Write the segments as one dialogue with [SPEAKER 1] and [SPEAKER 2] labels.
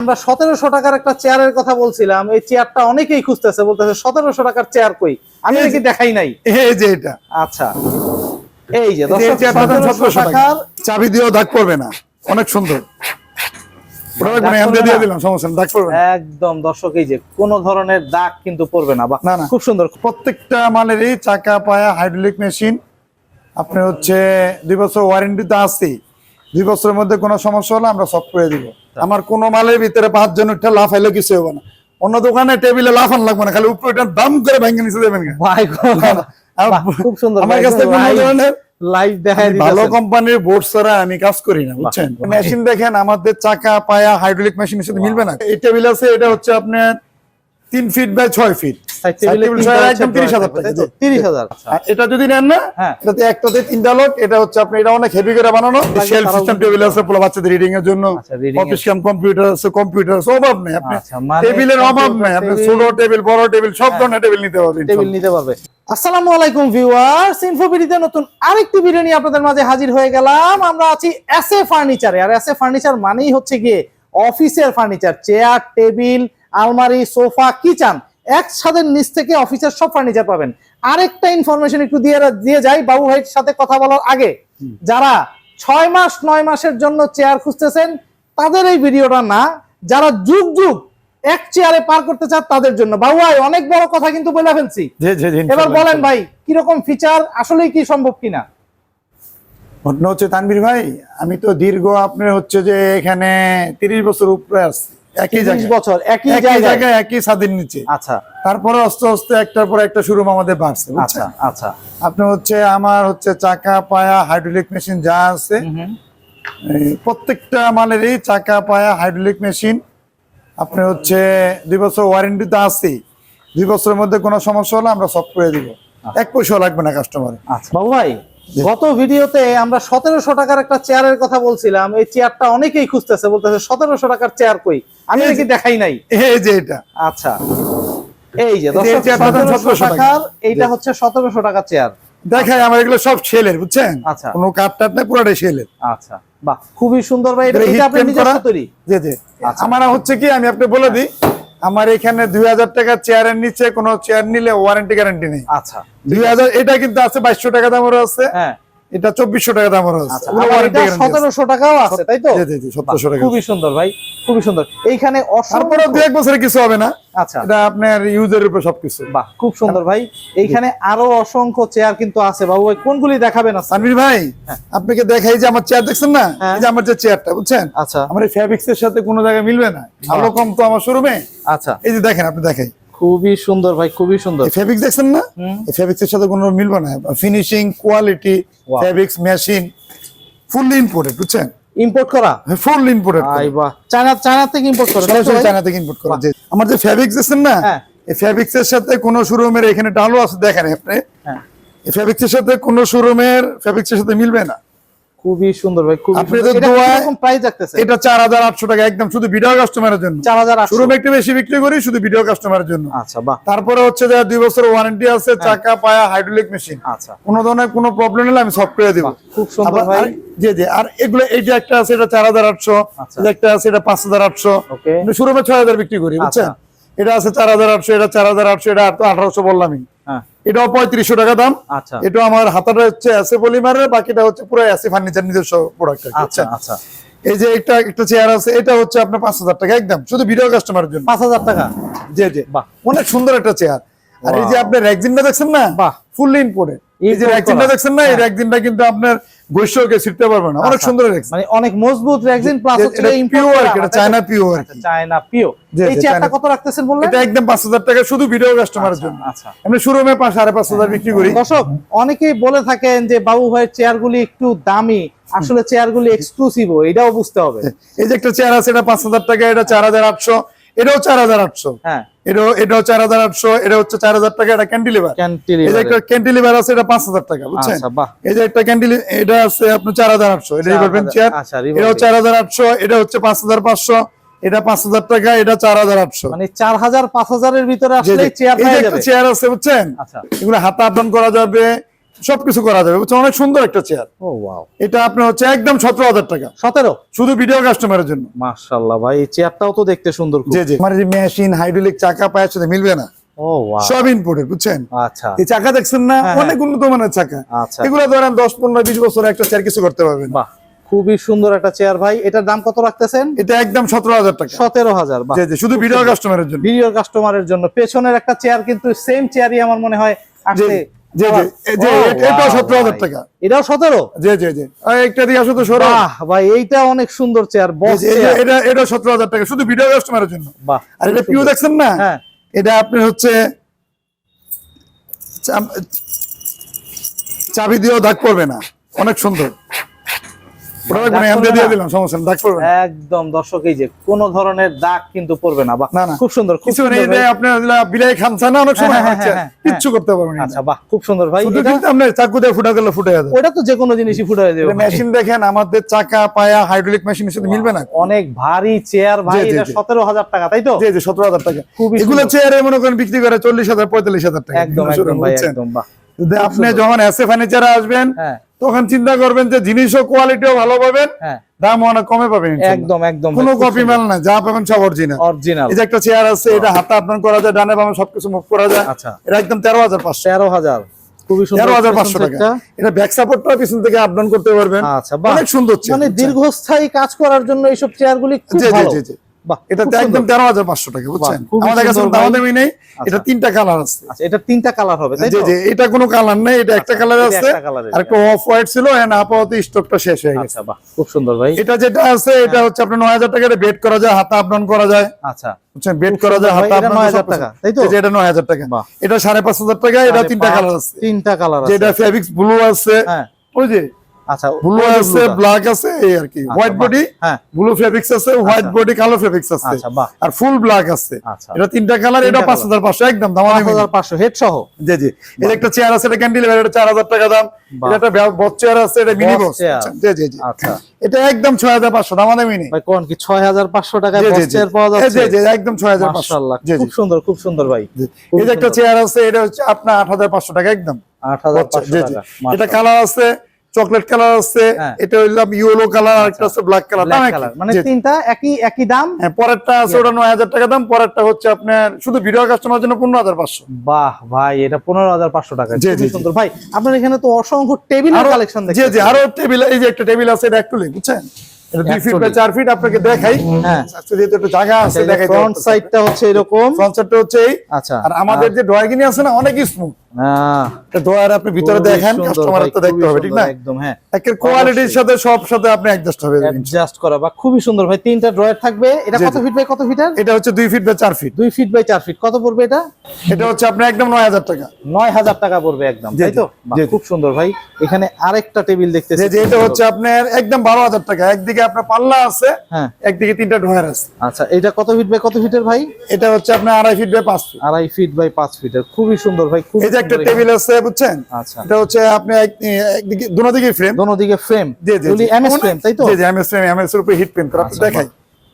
[SPEAKER 1] আমরা সতেরোশো টাকার একটা চেয়ারের কথা বলছিলাম এই চেয়ারটা অনেকেই খুঁজতেছে বলতেছে সতেরোশো টাকার চেয়ার কই? আমি নাকি দেখাই নাই।
[SPEAKER 2] এই যে এটা।
[SPEAKER 1] আচ্ছা। এই যে
[SPEAKER 2] এই যে
[SPEAKER 1] দর্শক
[SPEAKER 2] চেয়ারটার দাম
[SPEAKER 1] সতেরোশো
[SPEAKER 2] 1700 টাকা
[SPEAKER 1] টাকার
[SPEAKER 2] চাবি দিয়েও দাগ পড়বে না। অনেক সুন্দর। মানে।
[SPEAKER 1] একদম দর্শক এই যে কোনো ধরনের দাগ কিন্তু পড়বে না। খুব সুন্দর।
[SPEAKER 2] প্রত্যেকটা মালেরই চাকা পায়া হাইড্রোলিক মেশিন আপনার হচ্ছে দুই বছর ওয়ারেন্টি তো আছেই দুই বছরের মধ্যে কোনো সমস্যা হলে আমরা সব করে দিব। আমার কোনো মালের ভিতরে পাঁচ জন উঠে লাফ আইলে কিছু হবে না। অন্য দোকানে টেবিলে লাফান লাগবে না খালি উপরে দাম করে ভেঙে নিচে দেবেন
[SPEAKER 1] খুব সুন্দর
[SPEAKER 2] আমার কাছে কোনো ধরনের
[SPEAKER 1] লাইভ
[SPEAKER 2] ভালো কোম্পানির বোর্ড ছাড়া আমি কাজ করি না বুঝছেন? মেশিন দেখেন আমাদের চাকা পায়া হাইড্রোলিক মেশিনের সাথে মিলবে না? এই টেবিল আছে এটা হচ্ছে আপনার তিন ফিট বাই ছয় ফিট
[SPEAKER 1] সাইড টেবিলে
[SPEAKER 2] টেবিল
[SPEAKER 1] তিনটা
[SPEAKER 2] ছাড়া
[SPEAKER 1] হচ্ছে
[SPEAKER 2] একদম 30,000
[SPEAKER 1] তাই
[SPEAKER 2] টাকা,
[SPEAKER 1] তো?
[SPEAKER 2] জি।
[SPEAKER 1] 30,000 আচ্ছা।
[SPEAKER 2] এটা যদি নেন না
[SPEAKER 1] হ্যাঁ।
[SPEAKER 2] এটাতে একটাতে তিনটা লোক এটা হচ্ছে আপনি এটা অনেক হেভি করে বানানো। শেল সিস্টেম টেবিল আছে পোলা বাচ্চাদের রিডিং এর জন্য।
[SPEAKER 1] আচ্ছা, reading এর-
[SPEAKER 2] অফিস কাম কম্পিউটার আছে কম্পিউটার আছে অভাব নেই আপনি।
[SPEAKER 1] আচ্ছা, মানে
[SPEAKER 2] টেবিলের অভাব নেই আপনি ছোট টেবিল বড় টেবিল সব ধরনের টেবিল নিতে পারবেন
[SPEAKER 1] টেবিল নিতে পারবে। আসসালামু আলাইকুম ভিউয়ার্স ইনফোবিডিতে নতুন আরেকটি ভিডিও নিয়ে আপনাদের মাঝে হাজির হয়ে গেলাম। আমরা আছি এসএ ফার্নিচারে আর এসএ ফার্নিচার মানেই হচ্ছে গিয়ে অফিসের ফার্নিচার চেয়ার টেবিল আলমারি সোফা কিচেন এক ছাদের নিচ থেকে অফিসের সব ফার্নিচার পাবেন। আরেকটা ইনফরমেশন একটু দিয়ে দিয়ে যাই বাবু ভাইয়ের সাথে কথা বলার আগে। যারা ছয় মাস নয় মাসের জন্য চেয়ার খুঁজতেছেন তাদের এই ভিডিওটা না যারা যুগ যুগ এক চেয়ারে পার করতে চান তাদের জন্য। বাবু ভাই অনেক বড় কথা কিন্তু বলে ফেলছি। এবার বলেন ভাই কীরকম ফিচার আসলেই কি সম্ভব কিনা?
[SPEAKER 2] ঘটনা হচ্ছে তানভীর ভাই আমি তো দীর্ঘ আপনার হচ্ছে যে এখানে তিরিশ বছর উপরে আছি। একই
[SPEAKER 1] 30 বছর একই
[SPEAKER 2] একই
[SPEAKER 1] জায়গায়।
[SPEAKER 2] জায়গায় একই ছাদের নিচে।
[SPEAKER 1] আচ্ছা।
[SPEAKER 2] তারপরে আস্তে আস্তে একটার পর একটা আমাদের বাড়ছে
[SPEAKER 1] আচ্ছা আচ্ছা।
[SPEAKER 2] আপনি হচ্ছে আমার হচ্ছে চাকা পায়া হাইড্রোলিক মেশিন যা আছে প্রত্যেকটা মালেরই চাকা পায়া হাইড্রোলিক মেশিন আপনি হচ্ছে দুই বছর ওয়ারেন্টি তো আছেই। দুই বছরের মধ্যে কোনো সমস্যা হলে আমরা সব করে দিব। এক পয়সা লাগবে না কাস্টমার
[SPEAKER 1] আচ্ছা। বাবু ভাই গত ভিডিওতে আমরা সতেরোশো টাকার একটা চেয়ারের কথা বলছিলাম। এই চেয়ারটা অনেকেই খুঁজতেছে বলতেছে সতেরোশো টাকার চেয়ার কই? আমি নাকি দেখাই নাই।
[SPEAKER 2] এই যে এটা।
[SPEAKER 1] আচ্ছা। এই যে
[SPEAKER 2] এই যে
[SPEAKER 1] দর্শক
[SPEAKER 2] চেয়ারটার দাম
[SPEAKER 1] 1700
[SPEAKER 2] 1700 টাকা।
[SPEAKER 1] টাকার এইটা হচ্ছে সতেরোশো টাকার চেয়ার
[SPEAKER 2] দেখাই আমার এগুলো সব ছেলের বুঝছেন?
[SPEAKER 1] আচ্ছা।
[SPEAKER 2] কোনো কাঠ টাট না পুরোটাই ছেলের।
[SPEAKER 1] আচ্ছা। বাহ খুবই সুন্দর ভাই এটা আপনি
[SPEAKER 2] print
[SPEAKER 1] তৈরি?
[SPEAKER 2] জি জি।
[SPEAKER 1] আচ্ছা।
[SPEAKER 2] আমার হচ্ছে কি? আমি আপনি বলে দিই। আমার এখানে দুই হাজার টাকা চেয়ারের নিচে কোন চেয়ার নিলে ওয়ারেন্টি গ্যারান্টি নেই।
[SPEAKER 1] আচ্ছা
[SPEAKER 2] দুই হাজার এটা কিন্তু আছে বাইশশো টাকা দামেরও আছে।
[SPEAKER 1] হ্যাঁ।
[SPEAKER 2] এটা চব্বিশশো টাকা আছে
[SPEAKER 1] আচ্ছা। সতেরোশো টাকাও আছে তাই তো?
[SPEAKER 2] সতেরোশো টাকা
[SPEAKER 1] খুবই সুন্দর ভাই খুবই সুন্দর। এইখানে
[SPEAKER 2] তারপরে দু এক বছরে কিছু হবে না।
[SPEAKER 1] আচ্ছা।
[SPEAKER 2] এটা আপনার ইউজের উপর সবকিছু।
[SPEAKER 1] বাহ খুব সুন্দর ভাই। এইখানে আরও অসংখ্য চেয়ার কিন্তু আছে। বাবু ভাই কোনগুলি দেখাবেন?
[SPEAKER 2] তানভীর ভাই আপনাকে দেখাই যে আমার চেয়ার দেখছেন না?
[SPEAKER 1] হ্যাঁ।
[SPEAKER 2] এই যে আমার যে চেয়ারটা বুঝছেন?
[SPEAKER 1] আচ্ছা।
[SPEAKER 2] আমার এই ফ্যাব্রিক্স এর সাথে কোনো জায়গায় মিলবে না। ভালো কম তো আমার শোরুমে
[SPEAKER 1] আচ্ছা।
[SPEAKER 2] এই যে দেখেন আপনি দেখাই।
[SPEAKER 1] খুবই সুন্দর ভাই খুবই সুন্দর।
[SPEAKER 2] ফেব্রিক্স দেখছেন না?
[SPEAKER 1] হুম।
[SPEAKER 2] এই ফেব্রিক্স এর সাথে কোনো মিলবে না। Finishing quality fabrics machine fully imported বুঝছেন?
[SPEAKER 1] ইম্পোর্ট করা?
[SPEAKER 2] ফুললি ইম্পোর্টেড
[SPEAKER 1] আই বাহ। চায়না চায়না থেকে ইম্পোর্ট করে
[SPEAKER 2] সরাসরি চায়না থেকে ইম্পোর্ট করা। আমার যে ফেব্রিক্স দেখছেন না
[SPEAKER 1] হ্যাঁ।
[SPEAKER 2] এই ফেব্রিক্স এর সাথে কোনো শোরুমের এখানে ডালো আছে দেখেন আপনি?
[SPEAKER 1] হ্যাঁ।
[SPEAKER 2] এই ফেব্রিক্স এর সাথে কোনো শোরুমের ফেব্রিক্স এর সাথে মিলবে না।
[SPEAKER 1] খুবই সুন্দর ভাই খুবই এটা প্রাইস রাখতেছে
[SPEAKER 2] এটা চার হাজার আটশো টাকা একদম শুধু ভিডিও কাস্টমারের জন্য।
[SPEAKER 1] 4800
[SPEAKER 2] শোরুমে একটু বেশি বিক্রি করি শুধু ভিডিও কাস্টমারের জন্য।
[SPEAKER 1] আচ্ছা বাহ।
[SPEAKER 2] তারপরে হচ্ছে যে দুই বছর ওয়ারেন্টি আছে চাকা পায়া হাইড্রোলিক মেশিন
[SPEAKER 1] আচ্ছা।
[SPEAKER 2] কোনো ধরনের কোনো প্রবলেম হলে আমি সলভ করে দিব।
[SPEAKER 1] খুব সুন্দর ভাই।
[SPEAKER 2] জি জি আর এগুলো এই যে একটা আছে এটা চার হাজার আটশো
[SPEAKER 1] আচ্ছা।
[SPEAKER 2] একটা আছে এটা পাঁচ হাজার আটশো।
[SPEAKER 1] ওকে
[SPEAKER 2] শোরুমে ছয় হাজার বিক্রি করি বুঝছেন?
[SPEAKER 1] আচ্ছা।
[SPEAKER 2] এটা আছে চার হাজার আটশো এটা চার হাজার আটশো এটা তো আঠারোশো বললামই।
[SPEAKER 1] হ্যাঁ
[SPEAKER 2] এটাও পঁয়ত্রিশশো টাকা দাম।
[SPEAKER 1] আচ্ছা।
[SPEAKER 2] এটা আমার হাতাটা হচ্ছে অ্যাসে পলিমারের বাকিটা হচ্ছে পুরো অ্যাসে ফার্নিচার নিজস্ব প্রোডাক্ট
[SPEAKER 1] আচ্ছা আচ্ছা।
[SPEAKER 2] এই যে একটা একটা চেয়ার আছে এটা হচ্ছে আপনার পাঁচ হাজার টাকা একদম শুধু ভিডিও কাস্টমারের জন্য।
[SPEAKER 1] পাঁচ হাজার টাকা?
[SPEAKER 2] জি জি।
[SPEAKER 1] বাহ।
[SPEAKER 2] অনেক সুন্দর একটা চেয়ার আর এই যে আপনি র্যাকজিনটা দেখছেন না?
[SPEAKER 1] বাহ।
[SPEAKER 2] ফুললি ইম্পোর্টেড এই যে র্যাকজিনটা দেখছেন না? এই। র্যাকজিনটা কিন্তু আপনার গৈশ্বকে ছিটতে পারবে না। অনেক
[SPEAKER 1] আচ্ছা।
[SPEAKER 2] সুন্দর
[SPEAKER 1] মানে অনেক মজবুত রেক্সিন প্লাস হচ্ছে
[SPEAKER 2] এটা পিওর চায়না পিওর
[SPEAKER 1] চায়না এই চেয়ারটা কত রাখতেছেন বললেন?
[SPEAKER 2] এটা একদম পাঁচ হাজার টাকা শুধু ভিডিও কাস্টমারের জন্য।
[SPEAKER 1] আচ্ছা।
[SPEAKER 2] আমরা শোরুমে পাঁচ সাড়ে পাঁচ হাজার বিক্রি করি।
[SPEAKER 1] দর্শক অনেকেই বলে থাকেন যে বাবু ভাইয়ের চেয়ারগুলি একটু দামি। আসলে চেয়ারগুলি এক্সক্লুসিভ এটাও বুঝতে হবে।
[SPEAKER 2] এই যে একটা চেয়ার আছে এটা পাঁচ হাজার টাকা এটা চার হাজার আটশো। এটাও চার হাজার আটশো।
[SPEAKER 1] হ্যাঁ।
[SPEAKER 2] এটাও এটাও চার হাজার আটশো এটা হচ্ছে চার হাজার টাকা এটা ক্যান্টিলিভার এই যে একটা ক্যান্টিলিভার আছে এটা পাঁচ হাজার টাকা বুঝছেন?
[SPEAKER 1] আচ্ছা
[SPEAKER 2] এই যে একটা এটা আছে আপনার চার হাজার আটশো এটা
[SPEAKER 1] 4,000
[SPEAKER 2] চেয়ার
[SPEAKER 1] আচ্ছা,
[SPEAKER 2] এটাও চার হাজার আটশো এটা হচ্ছে পাঁচ হাজার পাঁচশো এটা পাঁচ হাজার টাকা এটা চার হাজার আটশো।
[SPEAKER 1] মানে চার হাজার পাঁচ হাজারের ভিতরে চেয়ার
[SPEAKER 2] আছে বুঝছেন?
[SPEAKER 1] আচ্ছা।
[SPEAKER 2] এগুলো হাতা আপডাউন করা যাবে সবকিছু করা যাবে। বুঝছেন? অনেক সুন্দর একটা চেয়ার
[SPEAKER 1] ও ওয়াও
[SPEAKER 2] এটা আপনার হচ্ছে একদম সতেরো হাজার টাকা।
[SPEAKER 1] সতেরো?
[SPEAKER 2] শুধু ভিডিও কাস্টমারের জন্য।
[SPEAKER 1] মাশাল্লাহ ভাই এই চেয়ারটাও তো দেখতে সুন্দর খুব।
[SPEAKER 2] জি জি। আমার যে মেশিন হাইড্রোলিক চাকা পায়ের সাথে মিলবে না। সব ইনপুটের বুঝছেন?
[SPEAKER 1] আচ্ছা।
[SPEAKER 2] এই চাকা দেখছেন না?
[SPEAKER 1] হ্যাঁ, হ্যাঁ।
[SPEAKER 2] অনেক উন্নত মানের চাকা।
[SPEAKER 1] আচ্ছা।
[SPEAKER 2] এগুলো ধরেন দশ পনেরো বিশ বছর একটা চেয়ার কিছু করতে পারবেন।
[SPEAKER 1] খুবই সুন্দর একটা চেয়ার ভাই। এটার দাম কত রাখতেছেন?
[SPEAKER 2] এটা একদম সতেরো হাজার টাকা।
[SPEAKER 1] সতেরো হাজার
[SPEAKER 2] শুধু ভিডিও কাস্টমারের জন্য।
[SPEAKER 1] ভিডিও কাস্টমারের জন্য। পেছনের একটা চেয়ার কিন্তু সেম চেয়ারই আমার মনে হয় আসলে
[SPEAKER 2] জি, জি, এই যে
[SPEAKER 1] ও,
[SPEAKER 2] এ- এটাও
[SPEAKER 1] wow,
[SPEAKER 2] 17,000 টাকা।
[SPEAKER 1] এটাও সতেরো?
[SPEAKER 2] জি জি জি। একটা দিকে আসো তো
[SPEAKER 1] বাহ ভাই এইটা অনেক সুন্দর চেয়ার
[SPEAKER 2] এটা এটা সতেরো হাজার টাকা শুধু ভিডিও কাস্টমারের জন্য।
[SPEAKER 1] বাহ
[SPEAKER 2] আর এটা দেখছেন না?
[SPEAKER 1] হ্যাঁ।
[SPEAKER 2] এটা আপনি হচ্ছে চাবি দিয়েও দাগ করবে না। অনেক সুন্দর।
[SPEAKER 1] একদম দর্শক এই যে কোনো ধরনের দাগ কিন্তু পড়বে না বাহ
[SPEAKER 2] না, না।
[SPEAKER 1] খুব সুন্দর
[SPEAKER 2] কিছু নেই আপনার বিলাই খামছা না অনেক সময় হচ্ছে কিচ্ছু করতে পারবেন
[SPEAKER 1] আচ্ছা বাহ খুব সুন্দর ভাই।
[SPEAKER 2] শুধু
[SPEAKER 1] এটা
[SPEAKER 2] কিন্তু আপনি চাকু দিয়ে ফুটা করলে ফুটে যাবে।
[SPEAKER 1] ওটা তো যে কোনো জিনিসই ফুটে যাবে
[SPEAKER 2] মেশিন দেখেন আমাদের চাকা পায়া হাইড্রোলিক মেশিনের সাথে মিলবে না।
[SPEAKER 1] অনেক ভারী চেয়ার ভাই এটা সতেরো হাজার টাকা তাই তো?
[SPEAKER 2] জি জি সতেরো হাজার টাকা। এগুলো চেয়ারে মনে করেন বিক্রি করে চল্লিশ হাজার পঁয়তাল্লিশ হাজার টাকা।
[SPEAKER 1] একদম একদম ভাই একদম বাহ।
[SPEAKER 2] আপনি যখন এসে ফার্নিচারে আসবেন
[SPEAKER 1] হ্যাঁ।
[SPEAKER 2] তখন চিন্তা করবেন যে জিনিসও কোয়ালিটিও ভালো পাবেন
[SPEAKER 1] হ্যাঁ।
[SPEAKER 2] দাম অনেক কমে পাবেন
[SPEAKER 1] একদম একদম।
[SPEAKER 2] কোনো কপি মাল না যা পাবেন সব অরিজিনাল
[SPEAKER 1] অরিজিনাল
[SPEAKER 2] এই যে একটা চেয়ার আছে এটা হাতে আপনার করা যায় ডানে বামে সবকিছু মুভ করা যায়।
[SPEAKER 1] আচ্ছা।
[SPEAKER 2] এটা একদম তেরো হাজার পাঁচশো।
[SPEAKER 1] তেরো হাজার। খুবই সুন্দর
[SPEAKER 2] তেরো হাজার
[SPEAKER 1] পেছন
[SPEAKER 2] পাঁচশো টাকা। এটা ব্যাক সাপোর্টটা পিছন থেকে আপ ডাউন করতে পারবেন।
[SPEAKER 1] আচ্ছা
[SPEAKER 2] অনেক সুন্দর চেয়ার
[SPEAKER 1] মানে দীর্ঘস্থায়ী কাজ করার জন্য এইসব চেয়ারগুলি খুব
[SPEAKER 2] জি জি
[SPEAKER 1] ভালো।
[SPEAKER 2] জি জি।
[SPEAKER 1] বাহ
[SPEAKER 2] এটা একদম তেরো হাজার পাঁচশো টাকা বুঝছেন?
[SPEAKER 1] খুবই
[SPEAKER 2] আমাদের কাছে
[SPEAKER 1] সুন্দর
[SPEAKER 2] দাম দামি নেই এটা তিনটা কালার আছে।
[SPEAKER 1] আচ্ছা এটা তিনটা কালার হবে
[SPEAKER 2] জি জি এটা কোনো কালার নেই এটা একটা কালার আছে। আর একটা অফ হোয়াইট ছিল এন্ড আপাতত স্টকটা শেষ হয়ে গেছে।
[SPEAKER 1] আচ্ছা খুব সুন্দর ভাই।
[SPEAKER 2] এটা যেটা আছে এটা হচ্ছে আপনার নয় হাজার টাকা বেড করা যায় হাতে আপ ডাউন করা যায়।
[SPEAKER 1] আচ্ছা।
[SPEAKER 2] বুঝছেন? বেড করা যায়
[SPEAKER 1] সুন্দর
[SPEAKER 2] হাতে আপ
[SPEAKER 1] এটা
[SPEAKER 2] ডাউন
[SPEAKER 1] 9,000 টাকা, তাই তো?
[SPEAKER 2] এটা নয় হাজার টাকা। এটা সাড়ে পাঁচ হাজার টাকা এটা তিনটা কালার আছে।
[SPEAKER 1] তিনটা কালার
[SPEAKER 2] যেটা ফেব্রিক্স ব্লু আছে।
[SPEAKER 1] হ্যাঁ।
[SPEAKER 2] ওই যে
[SPEAKER 1] আচ্ছা
[SPEAKER 2] ব্লু আছে ব্ল্যাক আছে এই আর কি। হোয়াইট বডি
[SPEAKER 1] হ্যাঁ।
[SPEAKER 2] ব্লু ফেব্রিক্স আছে হোয়াইট বডি কালো ফেব্রিক্স আছে। আর ফুল ব্ল্যাক আছে। এটা তিনটা কালার এটা
[SPEAKER 1] তিনটা
[SPEAKER 2] পাঁচ হাজার পাঁচশো একদম দাম
[SPEAKER 1] পাঁচ হাজার পাঁচশো হেড সহ।
[SPEAKER 2] জি জি। এটা একটা চেয়ার আছে এটা ক্যান্ডিলিভার এটা চার হাজার টাকা দাম। এটা একটা বট চেয়ার আছে এটা মিনি বক্স জি জি জি।
[SPEAKER 1] আচ্ছা।
[SPEAKER 2] এটা একদম ছয় হাজার দাম দামি নেই।
[SPEAKER 1] ভাই কোন কি টাকায়। চেয়ার পাওয়া যাচ্ছে?
[SPEAKER 2] জি, জি, একদম
[SPEAKER 1] মাশাআল্লাহ। খুব সুন্দর খুব সুন্দর ভাই।
[SPEAKER 2] জি। এই যে একটা চেয়ার আছে এটা হচ্ছে আপনার আট হাজার পাঁচশো টাকা একদম।
[SPEAKER 1] আট। টাকা।
[SPEAKER 2] এটা কালার আছে চকলেট কালার আছে
[SPEAKER 1] হ্যাঁ।
[SPEAKER 2] এটা হইলাম ইয়েলো কালার আর একটা আছে ব্ল্যাক কালার
[SPEAKER 1] মানে তিনটা একই একই দাম?
[SPEAKER 2] হ্যাঁ পরেরটা আছে ওটা নয় হাজার টাকা দাম পরেরটা হচ্ছে আপনার শুধু ভিডিও কাস্টমার জন্য পনেরো হাজার পাঁচশো।
[SPEAKER 1] বাহ ভাই এটা পনেরো হাজার পাঁচশো টাকা
[SPEAKER 2] জি।
[SPEAKER 1] সুন্দর। ভাই আপনার এখানে তো অসংখ্য টেবিলের
[SPEAKER 2] আরো-
[SPEAKER 1] কালেকশন
[SPEAKER 2] জি জি আরও টেবিল এই যে একটা টেবিল আছে এটা একটু বুঝছেন? এটা দুই ফিট বা
[SPEAKER 1] Actually।
[SPEAKER 2] চার ফিট আপনাকে দেখাই।
[SPEAKER 1] হ্যাঁ।
[SPEAKER 2] আজকে যেহেতু একটু জায়গা আছে দেখাই
[SPEAKER 1] ফ্রন্ট সাইডটা হচ্ছে এরকম।
[SPEAKER 2] ফ্রন্ট সাইডটা হচ্ছে এই।
[SPEAKER 1] আচ্ছা।
[SPEAKER 2] আর আমাদের যে ড্রয়ার গিনি আছে না অনেক স্মুথ
[SPEAKER 1] আহ,
[SPEAKER 2] ড্রয়ার আপনি ভিতরে দেখেন কাস্টমার তো দেখতে হবে ঠিক না?
[SPEAKER 1] একদম হ্যাঁ।
[SPEAKER 2] একের কোয়ালিটির সাথে সব সাথে আপনি অ্যাডজাস্ট হবে
[SPEAKER 1] অ্যাডজাস্ট করা বা খুবই সুন্দর ভাই তিনটা ড্রয়ার থাকবে। এটা কত ফিট বাই কত ফিটার
[SPEAKER 2] এটা হচ্ছে দুই ফিট বা চার ফিট
[SPEAKER 1] দুই ফিট বাই চার ফিট কত পড়বে এটা?
[SPEAKER 2] এটা হচ্ছে আপনার একদম টাকা।
[SPEAKER 1] পড়বে একদম তাই তো। খুব সুন্দর ভাই। এখানে আরেকটা টেবিল দেখতেছি
[SPEAKER 2] যে যে এটা হচ্ছে আপনার একদম বারো হাজার টাকা। একদিকে আপনার পাল্লা আছে
[SPEAKER 1] হ্যাঁ।
[SPEAKER 2] একদিকে তিনটা ড্রয়ার আছে।
[SPEAKER 1] আচ্ছা এটা কত ফিট বাই কত ফিটের ভাই?
[SPEAKER 2] এটা হচ্ছে আপনার আড়াই ফিট বাই ফিট
[SPEAKER 1] আড়াই ফিট বাই ফিটের খুবই সুন্দর ভাই খুব
[SPEAKER 2] একটা টেবিল আছে বুঝছেন?
[SPEAKER 1] আচ্ছা।
[SPEAKER 2] এটা হচ্ছে আপনি একদিকে দুনো দিকে ফ্রেম
[SPEAKER 1] দোনো দিকে ফ্রেম
[SPEAKER 2] জি জি
[SPEAKER 1] এমএস ফ্রেম তাই তো?
[SPEAKER 2] জি জি এমএস ফ্রেম এমএস এর উপরে হিট পেন্ট করা।
[SPEAKER 1] আচ্ছা,
[SPEAKER 2] দেখাই।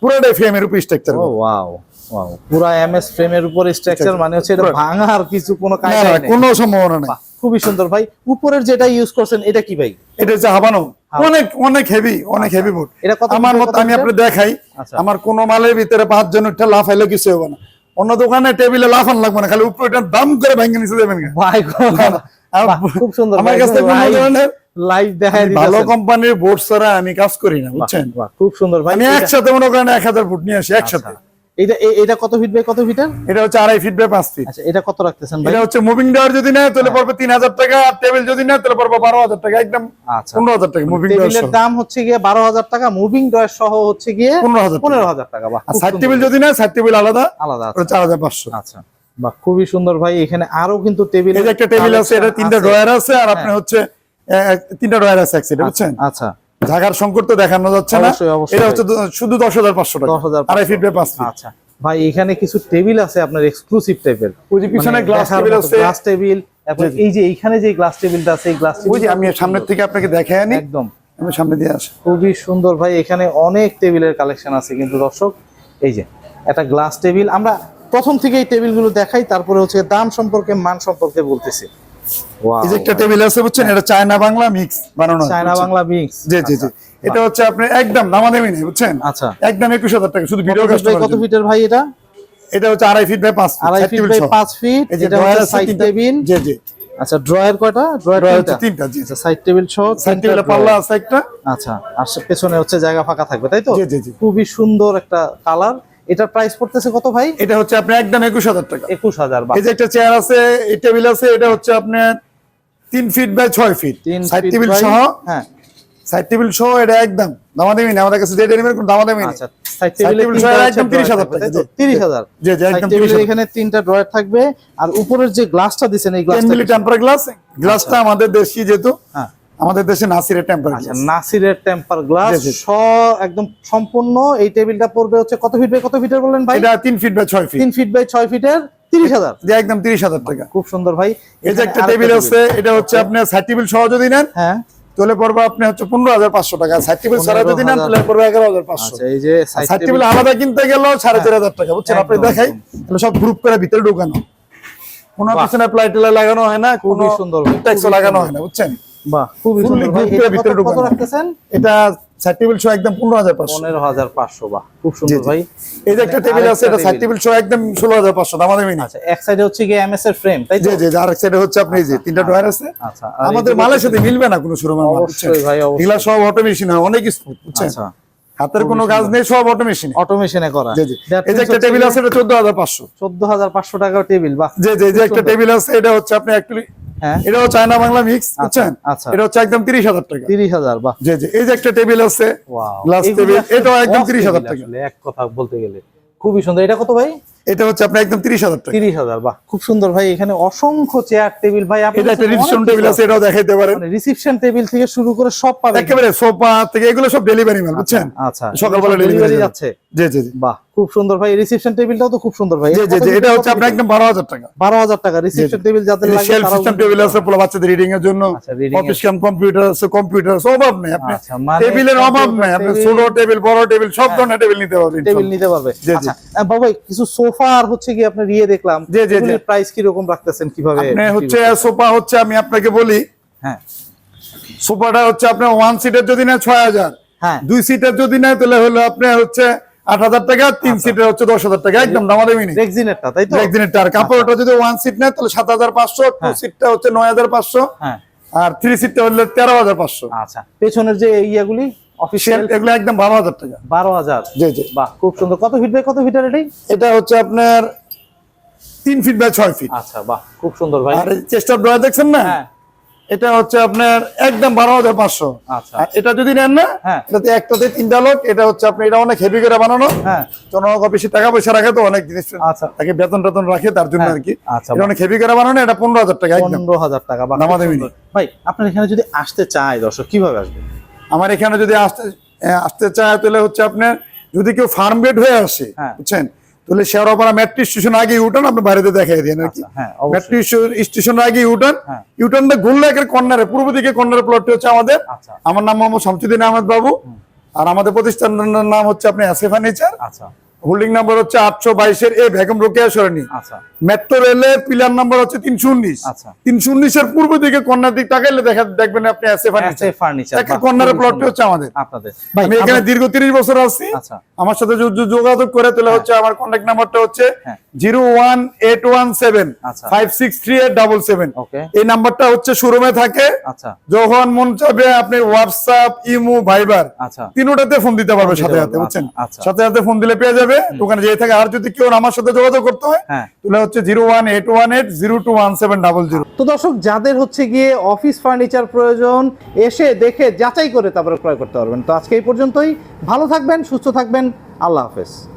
[SPEAKER 2] পুরোটাই ফ্রেমের উপর স্ট্রাকচার
[SPEAKER 1] ও ওয়াও ওয়াও পুরো এমএস ফ্রেমের উপর স্ট্রাকচার মানে হচ্ছে এটা
[SPEAKER 2] পুরো।
[SPEAKER 1] ভাঙার কিছু কোনো
[SPEAKER 2] না
[SPEAKER 1] কায়দা
[SPEAKER 2] না কোনো সম্ভাবনা নেই।
[SPEAKER 1] খুবই সুন্দর ভাই। উপরের যেটা ইউজ করছেন এটা কি ভাই?
[SPEAKER 2] এটা হচ্ছে হাবানো। অনেক অনেক হেভি অনেক হেভি বোর্ড
[SPEAKER 1] এটা কত
[SPEAKER 2] আমার মত আমি
[SPEAKER 1] মিটার?
[SPEAKER 2] আপনি দেখাই।
[SPEAKER 1] আচ্ছা।
[SPEAKER 2] আমার কোন মালের ভিতরে পাঁচ জন উঠে লাফ আইলে কিছু হবে না। অন্য দোকানে টেবিলে লাফান লাগবে না খালি উপরে দাম করে ভেঙে নিচে দেবেন
[SPEAKER 1] ভাই খুব সুন্দর।
[SPEAKER 2] আমার কাছে কোনো ধরনের
[SPEAKER 1] লাইভ দেখায়
[SPEAKER 2] ভালো কোম্পানির বোর্ড ছাড়া আমি কাজ করি না বুঝছেন?
[SPEAKER 1] খুব সুন্দর। ভাই
[SPEAKER 2] আমি একসাথে মনে করেন এক হাজার ফুট নিয়ে আসি একসাথে।
[SPEAKER 1] আচ্ছা। এটা এটা কত ফিট বাই কত ফিটার
[SPEAKER 2] এটা হচ্ছে আড়াই ফিট বাই পাঁচ ফিট
[SPEAKER 1] আচ্ছা এটা কত রাখতেছেন ভাই?
[SPEAKER 2] এটা হচ্ছে মুভিং ডোর যদি নেয় তাহলে পড়বে তিন হাজার টাকা আর টেবিল যদি নেয় তাহলে পড়বে বারো হাজার টাকা একদম
[SPEAKER 1] আচ্ছা।
[SPEAKER 2] পনেরো হাজার টাকা মুভিং ডোর
[SPEAKER 1] টেবিলের দাম হচ্ছে গিয়ে বারো হাজার টাকা মুভিং ডয়ার সহ হচ্ছে গিয়ে
[SPEAKER 2] পনেরো হাজার
[SPEAKER 1] পনেরো হাজার টাকা বাহ
[SPEAKER 2] সাইড টেবিল যদি নেয় সাইড টেবিল আলাদা
[SPEAKER 1] আলাদা
[SPEAKER 2] চার হাজার পাঁচশো।
[SPEAKER 1] আচ্ছা বাহ খুবই সুন্দর ভাই এখানে আরও কিন্তু টেবিল
[SPEAKER 2] একটা টেবিল আছে এটা তিনটা ড্রয়ার আছে আর আপনি হচ্ছে তিনটা ড্রয়ার আছে বুঝছেন?
[SPEAKER 1] আচ্ছা।
[SPEAKER 2] ঢাকার সংকট তো দেখানো যাচ্ছে না। এটা হচ্ছে শুধু দশ হাজার পাঁচশো টাকা।
[SPEAKER 1] 10,500
[SPEAKER 2] আড়াই ফিট বাই পাঁচ ফিট।
[SPEAKER 1] আচ্ছা। ভাই এখানে কিছু টেবিল আছে আপনার এক্সক্লুসিভ টাইপের
[SPEAKER 2] ওই যে পিছনে গ্লাস টেবিল আছে।
[SPEAKER 1] Glass table. এই যে এইখানে যে গ্লাস টেবিলটা আছে এই গ্লাস
[SPEAKER 2] ওই যে আমি সামনের থেকে আপনাকে দেখাই আনি।
[SPEAKER 1] একদম।
[SPEAKER 2] আমি সামনে দিয়ে আসি।
[SPEAKER 1] খুবই সুন্দর। ভাই এখানে অনেক টেবিলের কালেকশন আছে কিন্তু দর্শক। এই যে একটা গ্লাস টেবিল আমরা প্রথম থেকে এই টেবিলগুলো দেখাই তারপরে হচ্ছে দাম সম্পর্কে মান সম্পর্কে বলতেছি।
[SPEAKER 2] এই যে একটা টেবিল আছে বুঝছেন? এটা চায়না বাংলা মিক্স বানানো
[SPEAKER 1] চায়না বাংলা মিক্স
[SPEAKER 2] জি জি জি। এটা হচ্ছে আপনি একদম দামাদামি নেই বুঝছেন?
[SPEAKER 1] আচ্ছা।
[SPEAKER 2] একদম একুশ হাজার টাকা শুধু ভিডিও কাস্টমার
[SPEAKER 1] কত ফিটের ভাই এটা?
[SPEAKER 2] এটা হচ্ছে আড়াই ফিট বাই পাঁচ feet,
[SPEAKER 1] আড়াই ফিট বাই
[SPEAKER 2] সহ।
[SPEAKER 1] পাঁচ ফিট
[SPEAKER 2] এই যে
[SPEAKER 1] এটা হচ্ছে সাইড টেবিল
[SPEAKER 2] জি জি।
[SPEAKER 1] আচ্ছা ড্রয়ার কয়টা? ড্রয়ার তিনটা?
[SPEAKER 2] তিনটা জি
[SPEAKER 1] আচ্ছা সাইড টেবিল সহ
[SPEAKER 2] সাইড টেবিলে পাল্লা আছে একটা।
[SPEAKER 1] আচ্ছা আর পেছনে হচ্ছে জায়গা ফাঁকা থাকবে তাই তো?
[SPEAKER 2] জি, জি, জি।
[SPEAKER 1] খুবই সুন্দর একটা কালার এটার প্রাইস পড়তেছে কত ভাই?
[SPEAKER 2] এটা হচ্ছে আপনার একদম একুশ হাজার টাকা।
[SPEAKER 1] একুশ হাজার
[SPEAKER 2] এই যে একটা চেয়ার আছে এই টেবিল আছে এটা হচ্ছে আপনার তিন ফিট বাই ছয় ফিট
[SPEAKER 1] তিন
[SPEAKER 2] সাইড টেবিল সহ
[SPEAKER 1] হ্যাঁ।
[SPEAKER 2] সাইড টেবিল সহ এটা একদম দামাদামি নেই আমাদের কাছে যেটা নেবেন কোনো দামাদামি নেই।
[SPEAKER 1] আচ্ছা সাইড
[SPEAKER 2] Side সহ একদম 30,000 টাকা, জি। জি, জি, একদম 30,000
[SPEAKER 1] এখানে তিনটা ড্রয়ার থাকবে আর উপরের যে গ্লাসটা দিছেন এই গ্লাসটা
[SPEAKER 2] টেম্পার গ্লাস গ্লাসটা আমাদের দেশি যেহেতু।
[SPEAKER 1] হ্যাঁ।
[SPEAKER 2] আমাদের দেশে নাসিরের টেম্পার
[SPEAKER 1] আচ্ছা
[SPEAKER 2] গ্লাস
[SPEAKER 1] নাসিরের টেম্পার গ্লাস। স একদম সম্পূর্ণ। এই টেবিলটা পড়বে হচ্ছে কত ফিট বাই কত ফিটের বললেন ভাই?
[SPEAKER 2] এটা তিন ফিট বাই ছয় ফিট
[SPEAKER 1] তিন ফিট বাই ছয় ফিটের তিরিশ হাজার।
[SPEAKER 2] যে একদম তিরিশ হাজার টাকা।
[SPEAKER 1] খুব সুন্দর ভাই।
[SPEAKER 2] এই যে একটা টেবিল আছে এটা হচ্ছে আপনার সাইড টেবিল সহ যদি নেন
[SPEAKER 1] হ্যাঁ।
[SPEAKER 2] তাহলে পড়বে আপনি হচ্ছে পনেরো হাজার পাঁচশো টাকা। সাইড টেবিল ছাড়া যদি নেন
[SPEAKER 1] 15,000
[SPEAKER 2] তাহলে পড়বে এগারো হাজার পাঁচশো।
[SPEAKER 1] আচ্ছা এই যে সাইড টেবিল
[SPEAKER 2] আলাদা কিনতে চার হাজার টাকা। বুঝছেন? আপনি দেখাই তাহলে সব গ্রুপ করে ভিতরে ঢুকানো। কোনো। পিছনে প্লাইটেলা লাগানো হয় না কোনো
[SPEAKER 1] সুন্দর
[SPEAKER 2] লাগানো হয় না বুঝছেন?
[SPEAKER 1] বাহ খুবই সুন্দর।
[SPEAKER 2] করে ভিতরে
[SPEAKER 1] কত- রাখতেছেন?
[SPEAKER 2] এটা সাইড টেবিল একদম
[SPEAKER 1] বাহ খুব সুন্দর ভাই।
[SPEAKER 2] এই যে একটা টেবিল আছে এটা সাইড
[SPEAKER 1] টেবিল।
[SPEAKER 2] টেবিল একদম ষোলো হাজার পাঁচশো না
[SPEAKER 1] আচ্ছা এক সাইডে হচ্ছে গিয়ে এমএস এর ফ্রেম তাই তো?
[SPEAKER 2] জি জি আর এক সাইডে হচ্ছে আপনি যে তিনটা ড্রয়ার আছে।
[SPEAKER 1] আচ্ছা
[SPEAKER 2] আমাদের মালের সাথে মিলবে না কোনো শোরুমের মাল
[SPEAKER 1] অবশ্যই ভাই অবশ্যই।
[SPEAKER 2] এগুলা সব অটোমেশন হয় অনেক স্মুথ বুঝছেন?
[SPEAKER 1] আচ্ছা।
[SPEAKER 2] হাতের কোনো কাজ নেই সব অটোমেশন
[SPEAKER 1] অটোমেশনে করা।
[SPEAKER 2] জি জি। এই যে একটা টেবিল আছে এটা চোদ্দ হাজার পাঁচশো।
[SPEAKER 1] চোদ্দ হাজার পাঁচশো টাকা টেবিল বাহ।
[SPEAKER 2] যে যে যে একটা টেবিল আছে এটা হচ্ছে আপনি অ্যাকচুয়ালি এটাও চায়না বাংলা মিক্স বুঝছেন?
[SPEAKER 1] আচ্ছা।
[SPEAKER 2] এটা হচ্ছে একদম তিরিশ হাজার টাকা।
[SPEAKER 1] তিরিশ হাজার বাহ।
[SPEAKER 2] জি জি এই যে একটা টেবিল আছে গ্লাস টেবিল এটাও একদম তিরিশ হাজার টাকা।
[SPEAKER 1] এক কথা বলতে গেলে। খুবই সুন্দর। এটা কত ভাই?
[SPEAKER 2] এটা হচ্ছে আপনার একদম তিরিশ হাজার টাকা।
[SPEAKER 1] তিরিশ হাজার বাহ খুব সুন্দর। ভাই এখানে অসংখ্য চেয়ার টেবিল ভাই
[SPEAKER 2] এটা একটা রিসেপশন টেবিল আছে এটাও দেখাইতে পারেন।
[SPEAKER 1] রিসিপশন টেবিল থেকে শুরু করে সব পাবেন।
[SPEAKER 2] একেবারে সোফা থেকে এগুলো সব ডেলিভারি মাল বুঝছেন?
[SPEAKER 1] আচ্ছা
[SPEAKER 2] সকালবেলা
[SPEAKER 1] ডেলিভারি যাচ্ছে।
[SPEAKER 2] জি জি।
[SPEAKER 1] বাহ খুব সুন্দর ভাই। রিসেপশন টেবিলটাও তো খুব সুন্দর ভাই।
[SPEAKER 2] জি জি এটা হচ্ছে আপনার একদম বারো হাজার টাকা।
[SPEAKER 1] বারো হাজার টাকা। রিসিপশন টেবিল যাদের লাগে তারাও
[SPEAKER 2] সিস্টেম টেবিল আছে পুরো বাচ্চাদের রিডিং এর জন্য। অফিস কাম কম্পিউটার আছে কম্পিউটার আছে অভাব নেই আপনি।
[SPEAKER 1] আচ্ছা, মানে
[SPEAKER 2] টেবিলের অভাব নেই আপনি ছোট টেবিল বড় টেবিল সব ধরনের টেবিল নিতে পারবেন
[SPEAKER 1] টেবিল নিতে পারবে।
[SPEAKER 2] জি, জি।
[SPEAKER 1] আচ্ছা বাবা কিছু সোফা আর হচ্ছে কি আপনার ইয়ে দেখলাম।
[SPEAKER 2] জি, জি, জি।
[SPEAKER 1] প্রাইস কি রকম রাখতেছেন কীভাবে?
[SPEAKER 2] আপনি হচ্ছে সোফা হচ্ছে আমি আপনাকে বলি।
[SPEAKER 1] হ্যাঁ।
[SPEAKER 2] সোফাটা হচ্ছে আপনার ওয়ান সিটের যদি ছয় হাজার।
[SPEAKER 1] হ্যাঁ।
[SPEAKER 2] দুই সিটের যদি নেয় তাহলে হলো আপনার হচ্ছে আট হাজার টাকা তিন
[SPEAKER 1] আচ্ছা।
[SPEAKER 2] সিটের হচ্ছে দশ হাজার টাকা একদম দামাদামি নেই।
[SPEAKER 1] তাই তো?
[SPEAKER 2] টার কাপড়টা যদি ওয়ান সিট নেয় তাহলে সাত হাজার পাঁচশো টু
[SPEAKER 1] হ্যাঁ।
[SPEAKER 2] সিটটা হচ্ছে নয় হাজার পাঁচশো।
[SPEAKER 1] হ্যাঁ।
[SPEAKER 2] আর থ্রি সিটটা হলে তেরো হাজার পাঁচশো।
[SPEAKER 1] আচ্ছা। পেছনের যে ইয়াগুলি অফিসিয়াল
[SPEAKER 2] এগুলো একদম বারো হাজার টাকা।
[SPEAKER 1] বারো হাজার?
[SPEAKER 2] জি জি।
[SPEAKER 1] বাহ খুব সুন্দর। কত ফিট বাই কত ফিটার এটাই
[SPEAKER 2] এটা? হচ্ছে আপনার তিন ফিট বাই ছয় ফিট
[SPEAKER 1] আচ্ছা বাহ খুব সুন্দর ভাই।
[SPEAKER 2] আর চেষ্টার ড্রয়ার দেখছেন না?
[SPEAKER 1] হ্যাঁ।
[SPEAKER 2] এটা হচ্ছে আপনার একদম বারো হাজার পাঁচশো।
[SPEAKER 1] আচ্ছা।
[SPEAKER 2] এটা যদি নেন না
[SPEAKER 1] হ্যাঁ।
[SPEAKER 2] এটাতে একটাতে তিনটা লোক এটা হচ্ছে আপনি এটা অনেক হেভি করে বানানো।
[SPEAKER 1] হ্যাঁ।
[SPEAKER 2] জনক অফিসে টাকা পয়সা রাখে তো অনেক জিনিস।
[SPEAKER 1] আচ্ছা।
[SPEAKER 2] তাকে বেতন টেতন রাখে তার জন্য
[SPEAKER 1] হ্যাঁ,
[SPEAKER 2] আর কি।
[SPEAKER 1] আচ্ছা,
[SPEAKER 2] এটা অনেক হেভি করে বানানো এটা পনেরো হাজার টাকা
[SPEAKER 1] পনেরো হাজার টাকা
[SPEAKER 2] দামাদামি
[SPEAKER 1] ভাই আপনার এখানে যদি আসতে চায় দর্শক কীভাবে আসবে?
[SPEAKER 2] আমার এখানে যদি আসতে আসতে চায় তাহলে হচ্ছে আপনার যদি কেউ ফার্ম বেড হয়ে আসে। বুঝছেন? তাহলে শেয়ারপাড়া মেট্রো স্টেশন আগে ইউটার্ন আপনি বাইরেতে দেখাই দিয়ে আর কি?
[SPEAKER 1] হ্যাঁ অবশ্যই।
[SPEAKER 2] মেট্রো স্টেশন আগে ইউটার্ন
[SPEAKER 1] হ্যাঁ।
[SPEAKER 2] ইউটার্নটা ঘুরলে একের কর্নারে পূর্ব দিকে কর্নারে প্লটটি হচ্ছে আমাদের।
[SPEAKER 1] আচ্ছা।
[SPEAKER 2] আমার নাম মোহাম্মদ শামসুদ্দিন আহমেদ বাবু। আর আমাদের প্রতিষ্ঠানের নাম হচ্ছে আপনি আসে ফার্নিচার
[SPEAKER 1] আচ্ছা।
[SPEAKER 2] হোল্ডিং নাম্বার হচ্ছে আটশো বাইশের এ ভ্যাকুম রোকেয়া সরণি।
[SPEAKER 1] আচ্ছা।
[SPEAKER 2] মেট্রো রেলের পিলার নাম্বার হচ্ছে তিনশো উনিশ।
[SPEAKER 1] আচ্ছা।
[SPEAKER 2] তিনশো উনিশের পূর্ব দিকে কন্যার দিক তাকাইলে দেখা দেখবেন আপনি আসে ফার্নিচার কন্যার প্লটটি হচ্ছে আমাদের।
[SPEAKER 1] আপনাদের।
[SPEAKER 2] আমি এখানে দীর্ঘ তিরিশ বছর আছি।
[SPEAKER 1] আচ্ছা।
[SPEAKER 2] আমার সাথে যোগাযোগ করে তাহলে হচ্ছে আমার কন্ট্যাক্ট নাম্বারটা হচ্ছে
[SPEAKER 1] আচ্ছা।
[SPEAKER 2] এই নাম্বারটা হচ্ছে শোরুমে থাকে।
[SPEAKER 1] আচ্ছা।
[SPEAKER 2] যখন মন চাবে আপনি হোয়াটসঅ্যাপ ইমো ভাইবার
[SPEAKER 1] আচ্ছা।
[SPEAKER 2] তিনোটাতে ফোন দিতে পারবে সাথে সাথে বুঝছেন। সাথে সাথে ফোন দিলে পেয়ে যাবে। দোকানে যেয়ে থাকে আর যদি কেউ আমার সাথে যোগাযোগ করতে হয়
[SPEAKER 1] হ্যাঁ।
[SPEAKER 2] তাহলে হচ্ছে zero one eight one eight zero two one seven double zero.
[SPEAKER 1] তো দর্শক যাদের হচ্ছে গিয়ে অফিস ফার্নিচার প্রয়োজন এসে দেখে যাচাই করে তারপরে ক্রয় করতে পারবেন। তো আজকে এই পর্যন্তই। ভালো থাকবেন সুস্থ থাকবেন। আল্লাহ হাফেজ।